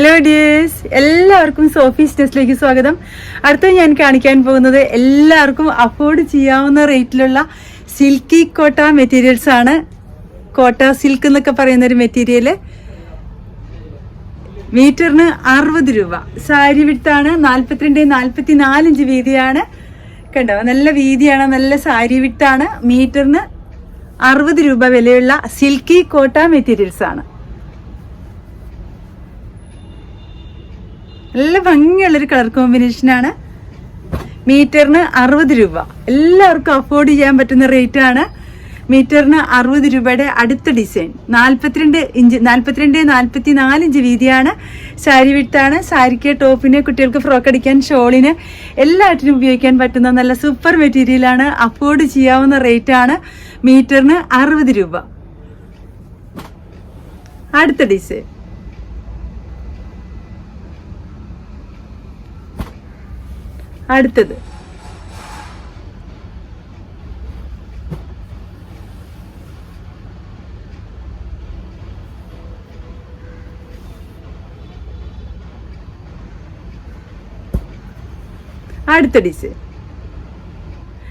Hello dears എല്ലാവർക്കും Sophie സ്റ്റേസിലേക്ക് സ്വാഗതം. അടുത്ത ഞാൻ കാണിക്കാൻ പോകുന്നത് എല്ലാവർക്കും അഫോർഡ് ചെയ്യാവുന്ന റേറ്റിലുള്ള സിൽക്കി കോട്ട മെറ്റീരിയൽസ് ആണ്. കോട്ട സിൽക്ക് എന്നൊക്കെ പറയുന്ന ഒരു മെറ്റീരിയൽ മീറ്ററിന് അറുപത് രൂപ. സാരി വിട്ടാണ് നാൽപ്പത്തിരണ്ട് നാൽപ്പത്തി നാലിഞ്ച് വീതിയാണ്. കണ്ടോ? നല്ല വീതിയാണ് നല്ല സാരി വിട്ടാണ് മീറ്ററിന് അറുപത് രൂപ വിലയുള്ള സിൽക്കി കോട്ട മെറ്റീരിയൽസ് ആണ്. നല്ല ഭംഗിയുള്ളൊരു കളർ കോമ്പിനേഷനാണ് മീറ്ററിന് അറുപത് രൂപ. എല്ലാവർക്കും അഫോർഡ് ചെയ്യാൻ പറ്റുന്ന റേറ്റ് ആണ്. മീറ്ററിന് അറുപത് രൂപയുടെ അടുത്ത ഡിസൈൻ നാൽപ്പത്തിരണ്ട് ഇഞ്ച് നാൽപ്പത്തിരണ്ട് നാൽപ്പത്തി നാല് ഇഞ്ച് വീതിയാണ്. സാരി വിട്ടാണ് സാരിക്ക് ടോപ്പിന് കുട്ടികൾക്ക് ഫ്രോക്ക് അടിക്കാൻ ഷോളിന് എല്ലാറ്റിനും ഉപയോഗിക്കാൻ പറ്റുന്ന നല്ല സൂപ്പർ മെറ്റീരിയലാണ് അഫോർഡ് ചെയ്യാവുന്ന റേറ്റ് ആണ്. മീറ്ററിന് അറുപത് രൂപ. അടുത്ത ഡിസൈൻ അടുത്തത് അടുത്ത ഡിസൈൻ